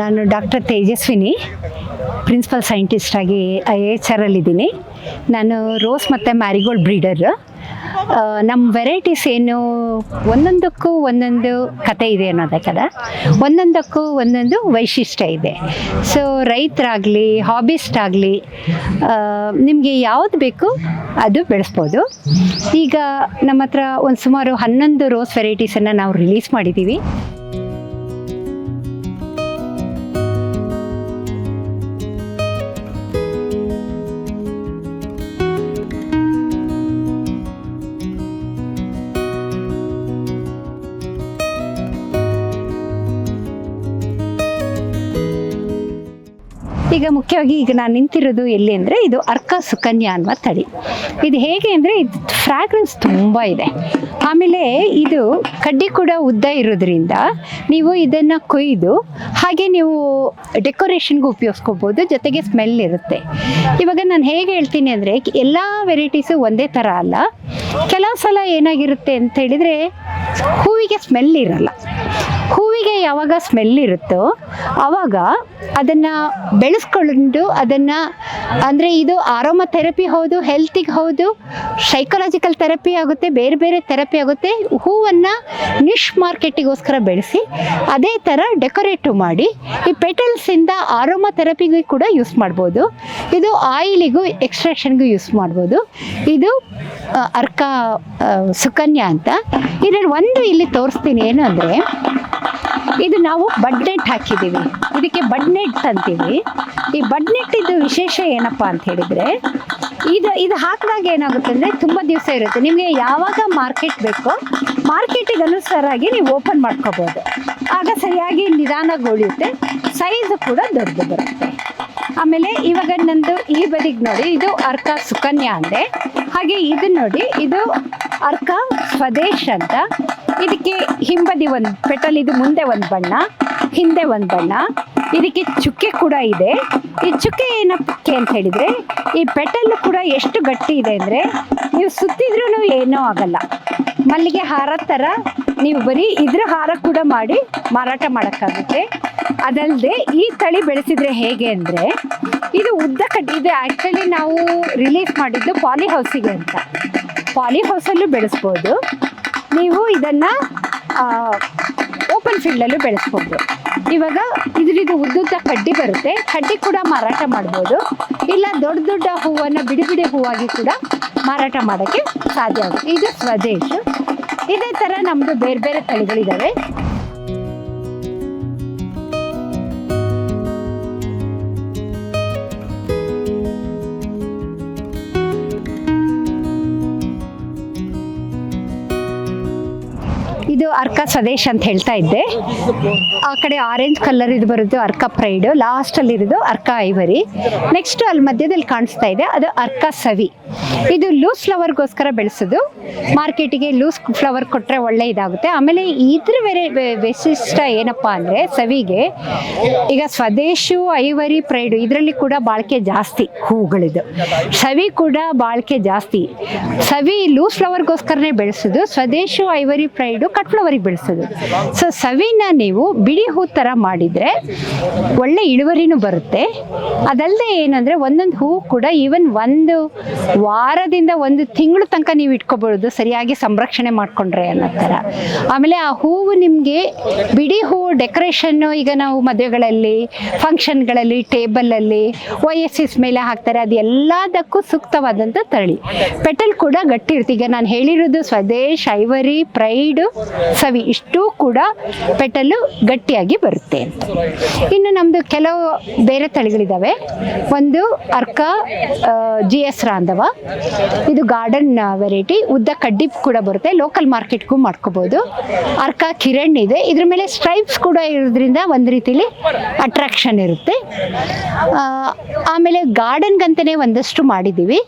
ನಾನು doctor Tejaswini, principal scientist ಆಗಿ I H R ಅಲ್ಲಿದ್ದೀನಿ. ನಾನು ರೋಸ್ ಮತ್ತು ಮ್ಯಾರಿಗೋಲ್ಡ್ ಬ್ರೀಡರ್. ನಮ್ಮ ವೆರೈಟೀಸ್ ಏನು, ಒಂದೊಂದಕ್ಕೂ ಒಂದೊಂದು ಕತೆ ಇದೆ ಅನ್ನೋದಕ್ಕದ ಒಂದೊಂದಕ್ಕೂ ಒಂದೊಂದು ವೈಶಿಷ್ಟ್ಯ ಇದೆ. ಸೊ ರೈತರಾಗಲಿ, ಹಾಬಿಸ್ಟ್ ಆಗಲಿ ನಿಮಗೆ ಯಾವ್ದು ಬೇಕು ಅದು ಬೆಳೆಸ್ಬೋದು. ಈಗ ನಮ್ಮ ಹತ್ರ ಒಂದು ಸುಮಾರು ಹನ್ನೊಂದು ರೋಸ್ ವೆರೈಟೀಸನ್ನು ನಾವು ರಿಲೀಸ್ ಮಾಡಿದ್ದೀವಿ ಈಗ ಮುಖ್ಯವಾಗಿ ಈಗ ನಾನು ನಿಂತಿರೋದು ಎಲ್ಲಿ ಅಂದರೆ ಇದು ಅರ್ಕ ಸುಕನ್ಯಾ ಅನ್ನುವ ತಳಿ. ಇದು ಹೇಗೆ ಅಂದರೆ ಇದು ಫ್ರಾಗ್ರೆನ್ಸ್ ತುಂಬ ಇದೆ. ಆಮೇಲೆ ಇದು ಕಡ್ಡಿ ಕೂಡ ಉದ್ದ ಇರೋದ್ರಿಂದ ನೀವು ಇದನ್ನು ಕೊಯ್ದು ಹಾಗೆ ನೀವು ಡೆಕೋರೇಷನ್ಗೂ ಉಪಯೋಗಿಸ್ಕೋಬೋದು, ಜೊತೆಗೆ ಸ್ಮೆಲ್ ಇರುತ್ತೆ. ಇವಾಗ ನಾನು ಹೇಗೆ ಹೇಳ್ತೀನಿ ಅಂದರೆ ಎಲ್ಲ ವೆರೈಟೀಸು ಒಂದೇ ಥರ ಅಲ್ಲ. ಕೆಲವು ಸಲ ಏನಾಗಿರುತ್ತೆ ಅಂತ ಹೇಳಿದರೆ ಹೂವಿಗೆ ಸ್ಮೆಲ್ ಇರಲ್ಲ. ಹೂವಿಗೆ ಯಾವಾಗ ಸ್ಮೆಲ್ ಇರುತ್ತೋ ಆವಾಗ ಅದನ್ನು ಬೆಳೆಸ್ಕೊಂಡು ಅದನ್ನು, ಅಂದರೆ ಇದು ಆರೋಮ ಥೆರಪಿ ಹೌದು ಹೆಲ್ತಿಗೆ ಹೌದು ಸೈಕಲಾಜಿಕಲ್ ಥೆರಪಿ ಆಗುತ್ತೆ, ಬೇರೆ ಬೇರೆ ಥೆರಪಿ ಆಗುತ್ತೆ. ಹೂವನ್ನು ನಿಶ್ ಮಾರ್ಕೆಟಿಗೋಸ್ಕರ ಬೆಳೆಸಿ, ಅದೇ ಥರ ಡೆಕೋರೇಟಿವ್ ಮಾಡಿ, ಈ ಪೆಟಲ್ಸಿಂದ ಆರೋಮ ಥೆರಪಿಗೂ ಕೂಡ ಯೂಸ್ ಮಾಡ್ಬೋದು. ಇದು ಆಯಿಲಿಗೂ ಎಕ್ಸ್ಟ್ರಾಕ್ಷನ್ಗೂ ಯೂಸ್ ಮಾಡ್ಬೋದು. ಇದು ಅರ್ಕ ಸುಕನ್ಯಾ ಅಂತ. ಇದರಲ್ಲಿ ಒಂದು ಇಲ್ಲಿ ತೋರಿಸ್ತೀನಿ ಏನು ಅಂದರೆ ಇದು ನಾವು ಬಡ್ನೆಟ್ ಹಾಕಿದ್ದೀವಿ. ಇದಕ್ಕೆ ಬಡ್ನೆಟ್ ಅಂತೀವಿ. ಈ ಬಡ್ನೆಟ್ ಇದು ವಿಶೇಷ ಏನಪ್ಪ ಅಂತ ಹೇಳಿದರೆ, ಇದು ಇದು ಹಾಕಿದಾಗ ಏನಾಗುತ್ತೆ ಅಂದರೆ ತುಂಬ ದಿವಸ ಇರುತ್ತೆ. ನಿಮಗೆ ಯಾವಾಗ ಮಾರ್ಕೆಟ್ ಬೇಕೋ, ಮಾರ್ಕೆಟಿಗೆ ಅನುಸಾರಾಗಿ ನೀವು ಓಪನ್ ಮಾಡ್ಕೋಬೋದು. ಆಗ ಸರಿಯಾಗಿ ನಿಧಾನವಾಗಿ ಉಳಿಯುತ್ತೆ ಸೈಜ್ ಕೂಡ ದೊಡ್ಡದು ಬರುತ್ತೆ. ಆಮೇಲೆ ಇವಾಗ ನಂದು ಈ ಬದಿಗೆ ನೋಡಿ, ಇದು ಅರ್ಕ ಸುಕನ್ಯಾ ಅಂದೆ. ಹಾಗೆ ಇದು ನೋಡಿ, ಇದು ಅರ್ಕ ಸ್ವದೇಶ್ ಅಂತ ಇದಕ್ಕೆ ಹಿಂಬದಿ ಒಂದು ಪೆಟಲ್ ಇದು ಮುಂದೆ ಒಂದು ಬಣ್ಣ, ಹಿಂದೆ ಒಂದು ಬಣ್ಣ. ಇದಕ್ಕೆ ಚುಕ್ಕೆ ಕೂಡ ಇದೆ. ಈ ಚುಕ್ಕೆ ಏನಕ್ಕೆ ಅಂತ ಹೇಳಿದರೆ, ಈ ಪೆಟಲ್ ಕೂಡ ಎಷ್ಟು ಗಟ್ಟಿ ಇದೆ ಅಂದರೆ, ನೀವು ಸುತ್ತಿದ್ರೂ ಏನೂ ಆಗಲ್ಲ. ಮಲ್ಲಿಗೆ ಹಾರ ಥರ ನೀವು ಬರೀ ಇದ್ರ ಹಾರ ಕೂಡ ಮಾಡಿ ಮಾರಾಟ ಮಾಡೋಕ್ಕಾಗುತ್ತೆ. ಅದಲ್ಲದೆ ಈ ತಳಿ ಬೆಳೆಸಿದ್ರೆ ಹೇಗೆ ಅಂದರೆ, ಇದು ಉದ್ದ ಕಡ್ಡಿ ಆ್ಯಕ್ಚುಲಿ ನಾವು ರಿಲೀಫ್ ಮಾಡಿದ್ದು ಪಾಲಿ ಹೌಸಿಗೆ ಅಂತ. ಪಾಲಿ ಹೌಸಲ್ಲೂ ಬೆಳೆಸ್ಬೋದು. ನೀವು ಇದನ್ನು ಓಪನ್ ಫೀಲ್ಡಲ್ಲೂ ಬೆಳೆಸ್ಬೋದು. ಇವಾಗ ಇದರಿಂದ ಉದ್ದುದ್ದ ಕಡ್ಡಿ ಬರುತ್ತೆ. ಕಡ್ಡಿ ಕೂಡ ಮಾರಾಟ ಮಾಡ್ಬೋದು. ಇಲ್ಲ ದೊಡ್ಡ ದೊಡ್ಡ ಹೂವನ್ನು ಬಿಡಿ ಬಿಡಿ ಹೂವಾಗಿ ಕೂಡ ಮಾರಾಟ ಮಾಡೋಕ್ಕೆ ಸಾಧ್ಯ ಆಗುತ್ತೆ. ಇದು ಸ್ವದೇಶ್. ಇದೇ ಥರ ನಮ್ಮದು ಬೇರೆ ಬೇರೆ ತಳಿಗಳಿದ್ದಾವೆ ಅರ್ಕ ಸ್ವದೇಶ್ ಅಂತ ಹೇಳ್ತಾ ಇದ್ದೆ. ಆ ಕಡೆ ಆರೆಂಜ್ ಕಲರ್ ಇದು ಬರೋದು ಅರ್ಕ ಪ್ರೈಡ್ ಲಾಸ್ಟಲ್ಲಿ ಇರೋದು ಅರ್ಕ ಐವರಿ. ನೆಕ್ಸ್ಟ್ ಅಲ್ಲಿ ಮಧ್ಯದಲ್ಲಿ ಕಾಣಿಸ್ತಾ ಇದೆ, ಅದು ಅರ್ಕ ಸವಿ. ಇದು ಲೂಸ್ ಫ್ಲವರ್ಗೋಸ್ಕರ ಬೆಳೆಸೋದು. ಮಾರ್ಕೆಟಿಗೆ ಲೂಸ್ ಫ್ಲವರ್ ಕೊಟ್ಟರೆ ಒಳ್ಳೆ ಇದಾಗುತ್ತೆ. ಆಮೇಲೆ ಇದ್ರ ಬೇರೆ ವಿಶಿಷ್ಟ ಏನಪ್ಪ ಅಂದರೆ ಸವಿಗೆ ಈಗ ಸ್ವದೇಶು ಐವರಿ ಪ್ರೈಡು ಇದರಲ್ಲಿ ಕೂಡ ಬಾಳಿಕೆ ಜಾಸ್ತಿ ಹೂಗಳಿದು. ಸವಿ ಕೂಡ ಬಾಳಿಕೆ ಜಾಸ್ತಿ. ಸವಿ ಲೂಸ್ ಫ್ಲವರ್ಗೋಸ್ಕರನೇ ಬೆಳೆಸೋದು. ಸ್ವದೇಶು ಐವರಿ ಪ್ರೈಡು ಕಟ್ ಫ್ಲವರಿಗೆ ಬೆಳೆಸೋದು. ಸೊ ಸವಿನ ನೀವು ಬಿಡಿ ಹೂ ಥರ ಮಾಡಿದರೆ ಒಳ್ಳೆ ಇಳುವರಿನೂ ಬರುತ್ತೆ. ಅದಲ್ಲದೆ ಏನಂದರೆ ಒಂದೊಂದು ಹೂ ಕೂಡ ಈವನ್ ಒಂದು ವಾರದಿಂದ ಒಂದು ತಿಂಗಳು ತನಕ ನೀವು ಇಟ್ಕೊಬೋದು, ಸರಿಯಾಗಿ ಸಂರಕ್ಷಣೆ ಮಾಡಿಕೊಂಡ್ರೆ ಅನ್ನೋ ಥರ ಆಮೇಲೆ ಆ ಹೂವು ನಿಮಗೆ ಬಿಡಿ ಹೂವು ಡೆಕೋರೇಷನ್ನು ಈಗ ನಾವು ಮದುವೆಗಳಲ್ಲಿ ಫಂಕ್ಷನ್ಗಳಲ್ಲಿ ಟೇಬಲಲ್ಲಿ ಎಸ್ ಮೇಲೆ ಹಾಕ್ತಾರೆ, ಅದು ಎಲ್ಲದಕ್ಕೂ ಸೂಕ್ತವಾದಂಥ ತಳಿ. ಪೆಟಲ್ ಕೂಡ ಗಟ್ಟಿ ಇರುತ್ತೆ. ಈಗ ನಾನು ಹೇಳಿರೋದು ಸ್ವದೇಶ್ ಐವರಿ ಪ್ರೈಡ್ ಸವಿ ಇಷ್ಟು ಕೂಡ ಪೆಟಲು ಗಟ್ಟಿಯಾಗಿ ಬರುತ್ತೆ ಅಂತ. ಇನ್ನು ನಮ್ಮದು ಕೆಲವು ಬೇರೆ ತಳಿಗಳಿದ್ದಾವೆ ಒಂದು ಅರ್ಕ ಜಿ ಎಸ್ ರಾಂಧವ. ಇದು ಗಾರ್ಡನ್ ವೆರೈಟಿ. ಉದ್ದ ಕಡ್ಡಿ ಕೂಡ ಬರುತ್ತೆ. ಲೋಕಲ್ ಮಾರ್ಕೆಟ್ಗೂ ಮಾಡ್ಕೋಬೋದು. ಅರ್ಕ, ಕಿರಣ್ ಇದೆ. ಇದ್ರ ಮೇಲೆ ಸ್ಟ್ರೈಪ್ಸ್ ಕೂಡ ಇರೋದ್ರಿಂದ ಒಂದು ರೀತಿಲಿ ಅಟ್ರಾಕ್ಷನ್ ಇರುತ್ತೆ. ಆಮೇಲೆ ಗಾರ್ಡನ್ಗಂತಲೇ ಒಂದಷ್ಟು ಮಾಡಿದ್ದೀವಿ.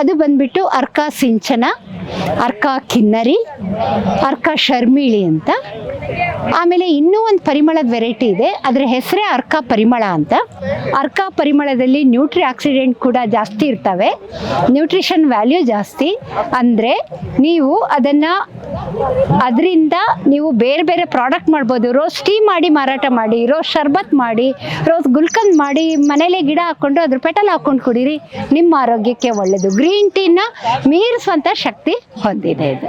ಅದು ಬಂದ್ಬಿಟ್ಟು ಅರ್ಕ, ಸಿಂಚನ. ಅರ್ಕ ಕಿನ್ನರಿ, ಅರ್ಕ ಶರ್ಮಿಳಿ ಅಂತ. ಆಮೇಲೆ ಇನ್ನೂ ಒಂದು ಪರಿಮಳದ ವೆರೈಟಿ ಇದೆ. ಅದರ ಹೆಸರೇ ಅರ್ಕ ಪರಿಮಳ ಅಂತ. ಅರ್ಕ ಪರಿಮಳದಲ್ಲಿ ನ್ಯೂಟ್ರಿ ಆಕ್ಸಿಡೆಂಟ್ ಕೂಡ ಜಾಸ್ತಿ ಇರ್ತವೆ. ನ್ಯೂಟ್ರಿಷನ್ ವ್ಯಾಲ್ಯೂ ಜಾಸ್ತಿ. ಅಂದರೆ ನೀವು ಅದನ್ನು ಅದರಿಂದ ನೀವು ಬೇರೆ ಬೇರೆ ಪ್ರಾಡಕ್ಟ್ ಮಾಡ್ಬೋದು. ರೋಸ್ ಟೀ ಮಾಡಿ ಮಾರಾಟ ಮಾಡಿ, ರೋಸ್ ಶರ್ಬತ್ ಮಾಡಿ, ರೋಸ್ ಗುಲ್ಕಂದ್ ಮಾಡಿ ಮನೇಲೆ ಗಿಡ ಹಾಕ್ಕೊಂಡು ಅದ್ರ ಪೆಟಲ್ ಹಾಕ್ಕೊಂಡು ಕುಡೀರಿ. ನಿಮ್ಮ ಆರೋಗ್ಯಕ್ಕೆ ಒಳ್ಳೆಯದು ಗ್ರೀನ್ ಟೀನ ಮೀರಿಸುವಂಥ ಶಕ್ತಿ ಹೊಂದಿದೆ ಇದು